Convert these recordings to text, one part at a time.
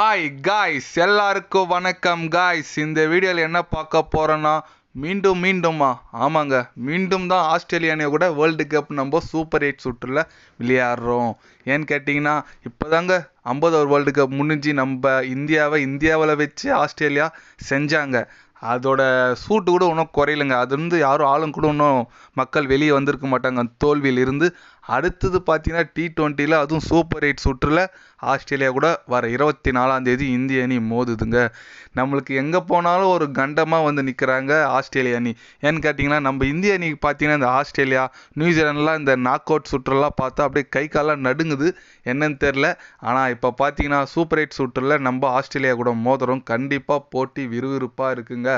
Hi guys எல்லாருக்கும் வணக்கம் guys இந்த வீடியோவில் என்ன பார்க்க போகிறோன்னா மீண்டும் மீண்டுமா ஆமாங்க. மீண்டும் தான் ஆஸ்திரேலியானே கூட வேர்ல்டு கப் நம்ம சூப்பர் எயிட் சுற்றில் விளையாடுறோம். ஏன்னு கேட்டிங்கன்னா இப்போ தாங்க ஐம்பது ஒரு வேர்ல்டு கப் முடிஞ்சு நம்ம இந்தியாவை இந்தியாவில் வச்சு ஆஸ்திரேலியா செஞ்சாங்க. அதோட சூட்டு கூட இன்னும் குறையலைங்க. அது வந்து யாரும் ஆளும் கூட இன்னும் மக்கள் வெளியே வந்திருக்க மாட்டாங்க. அந்த தோல்வியில் இருந்து அடுத்தது பார்த்தீங்கன்னா டி டுவெண்ட்டியில் அதுவும் சூப்பர் எயிட் சுற்றில் ஆஸ்திரேலியா கூட வர இருபத்தி நாலாம் தேதி இந்திய அணி மோதுதுங்க. நம்மளுக்கு எங்கே போனாலும் ஒரு கண்டமாக வந்து நிற்கிறாங்க ஆஸ்திரேலிய அணி. ஏன்னு கேட்டிங்கன்னா நம்ம இந்திய அணி பார்த்தீங்கன்னா இந்த ஆஸ்திரேலியா நியூசிலாண்ட்லாம் இந்த நாக் அவுட் சுற்றுலாம் பார்த்தா அப்படியே கை காலெல்லாம் நடுங்குது. என்னன்னு தெரில ஆனால் இப்போ பார்த்தீங்கன்னா சூப்பர் எயிட் சுற்றில் நம்ம ஆஸ்திரேலியா கூட மோதுறோம். கண்டிப்பாக போட்டி விறுவிறுப்பாக இருக்குங்க.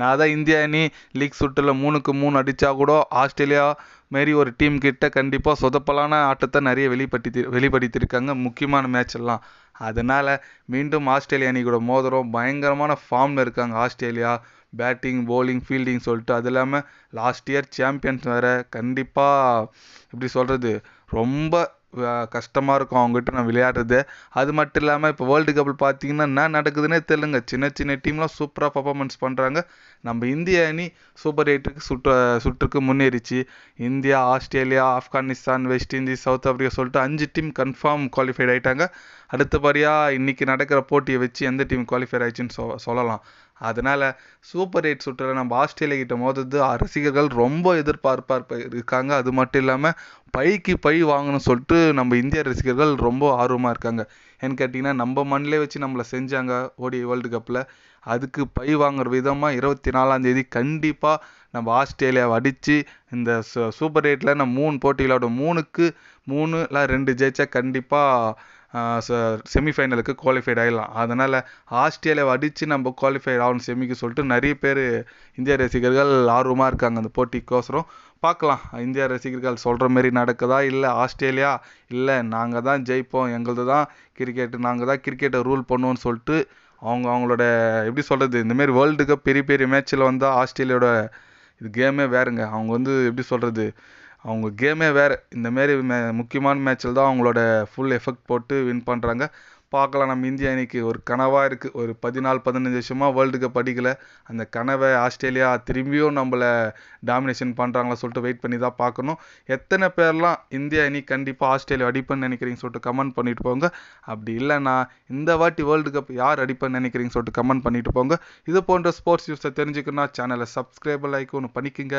நான் தான் இந்திய அணி லீக் சுற்றில் மூணுக்கு மூணு அடித்தா கூட ஆஸ்திரேலியா மாரி ஒரு டீம் கிட்ட கண்டிப்பாக சொதப்பலான ஆட்டத்தை நிறைய வெளிப்படுத்தி வெளிப்படுத்தியிருக்காங்க. முக்கியமான மேட்ச் எல்லாம். அதனால் மீண்டும் ஆஸ்திரேலியா அணி கூட மோதுறோம். பயங்கரமான ஃபார்மில் இருக்காங்க ஆஸ்திரேலியா. பேட்டிங் போலிங் ஃபீல்டிங் சொல்லிட்டு. அது இல்லாமல் லாஸ்ட் இயர் சாம்பியன்ஸ் வேறு. கண்டிப்பாக எப்படி சொல்கிறது ரொம்ப கஷ்டமாக இருக்கும் அவங்ககிட்ட நான் விளையாடுறது. அது மட்டும் இல்லாமல் இப்போ வேர்ல்டு கப்பில் பார்த்தீங்கன்னா என்ன நடக்குதுன்னே தெரியலங்க. சின்ன சின்ன டீம்லாம் சூப்பராக பர்ஃபார்மன்ஸ் பண்ணுறாங்க நம்ம இந்திய அணி சூப்பர் எயிட்டுக்கு சுற்று சுற்றுக்கு முன்னேறிச்சு. India Australia Afghanistan West Indies South Africa சொல்லிட்டு அஞ்சு டீம் கன்ஃபார்ம் குவாலிஃபைட் ஆகிட்டாங்க அடுத்தபடியாக இன்றைக்கி நடக்கிற போட்டியை வச்சு எந்த டீம் குவாலிஃபை ஆயிடுச்சுன்னு சொ சொல்லலாம். அதனால் சூப்பர் எயிட் சுற்றில் நம்ம ஆஸ்திரேலியா கிட்ட மோதுறது ரசிகர்கள் ரொம்ப எதிர்பார்ப்பாக இருக்காங்க. அது மட்டும் இல்லாமல் பைக்கு பை வாங்கணும்னு சொல்லிட்டு நம்ம இந்திய ரசிகர்கள் ரொம்ப ஆர்வமாக இருக்காங்க. ஏன்னு கேட்டிங்கன்னா நம்ம மண்ணிலே வச்சு நம்மளை செஞ்சாங்க ஓடி வேர்ல்டு கப்பில் அதுக்கு பை வாங்குற விதமாக இருபத்தி நாலாந்தேதி கண்டிப்பாக நம்ம ஆஸ்திரேலியாவை அடித்து இந்த சூப்பர் எயிட்டில் நம்ம மூணு போட்டிகளோட மூணுக்கு மூணு இல்லை ரெண்டு ஜெயிச்சா கண்டிப்பாக செமிஃபைனலுக்கு குவாலிஃபைட் ஆகிடலாம் அதனால் ஆஸ்திரேலியாவை அடித்து நம்ம குவாலிஃபைட் ஆகணும் செமிக்கு சொல்லிட்டு நிறைய பேர் இந்திய ரசிகர்கள் ஆர்வமாக இருக்காங்க அந்த போட்டிக்கோசரம். பார்க்கலாம். இந்தியா ரசிகர்கள் சொல்கிற மாரி நடக்குதா? இல்லை ஆஸ்திரேலியா? இல்லை நாங்கள் தான் ஜெயிப்போம் எங்களது தான் கிரிக்கெட்டு நாங்கள் தான் கிரிக்கெட்டை ரூல் பண்ணுவோம்னு சொல்லிட்டு அவங்க அவங்களோட எப்படி சொல்கிறது இந்தமாரி வேர்ல்டு கப் பெரிய பெரிய மேட்ச்சில் வந்தால் ஆஸ்திரேலியாவோட இது கேமே வேறுங்க. அவங்க வந்து எப்படி சொல்கிறது அவங்க கேமே வேறு. இந்தமாரி மே முக்கியமான மேட்ச்சில் தான் அவங்களோட ஃபுல் எஃபெக்ட் போட்டு வின் பண்ணுறாங்க பார்க்கலாம் நம்ம இந்தியா அணிக்கு ஒரு கனவாக இருக்குது ஒரு பதினாலு பதினஞ்சு வருஷமாக வேர்ல்டு கப் அடிக்கலை. அந்த கனவை ஆஸ்திரேலியா திரும்பியும் நம்மளை டாமினேஷன் பண்ணுறாங்களா சொல்லிட்டு வெயிட் பண்ணி தான் பார்க்கணும். எத்தனை பேர்லாம் இந்தியா அணி கண்டிப்பாக ஆஸ்திரேலியா அடிப்பேன்னு நினைக்கிறீங்க சொல்லிட்டு கமெண்ட் பண்ணிட்டு போங்க. அப்படி இல்லைன்னா இந்த வாட்டி வேர்ல்டு கப் யார் அடிப்பேன்னு நினைக்கிறீங்க சொல்லிட்டு கமெண்ட் பண்ணிட்டு போங்க. இது போன்ற ஸ்போர்ட்ஸ் நியூஸை தெரிஞ்சுக்கணும்னா சேனலை சப்ஸ்கிரைபர் லைக் ஒன்று பண்ணிக்கோங்க.